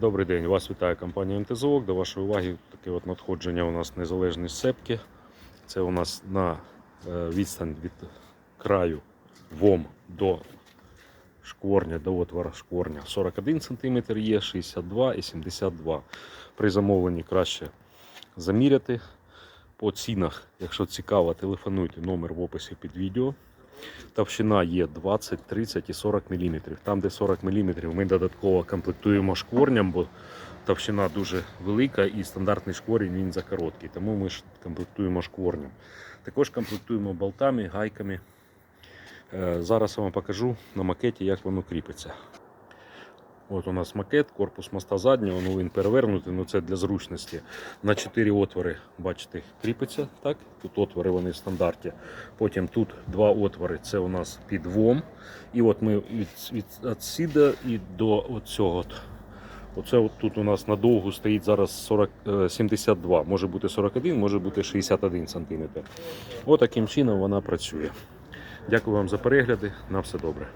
Добрий день, вас вітає компанія МТЗОК. До вашої уваги таке от надходження у нас незалежні сцепки. Це у нас на е, відстань від краю ВОМ до шкворня, до отвора шкворня 41 см є, 62 і 72 При замовленні краще заміряти. По цінах, якщо цікаво, телефонуйте номер в описі під відео. Товщина є 20, 30 і 40 мм. Там, де 40 мм, ми додатково комплектуємо шкворням, бо товщина дуже велика і стандартний шкворень він закороткий. Тому ми ж комплектуємо шкворням. Також комплектуємо болтами, гайками. Е, Зараз вам покажу на макеті, як воно кріпиться. От у нас макет, корпус моста заднього, ну він перевернутий, ну це для зручності. На 4 отвори, бачите, кріпиться. так? Тут отвори вони в стандарті. Потім тут два отвори, це у нас під ВОМ. І от ми від, від отсіда і до цього. Оце от тут у нас надовго стоїть зараз 40, е, 72, може бути 41, може бути 61 см. Отаким чином вона працює. Дякую вам за перегляди. На все добре.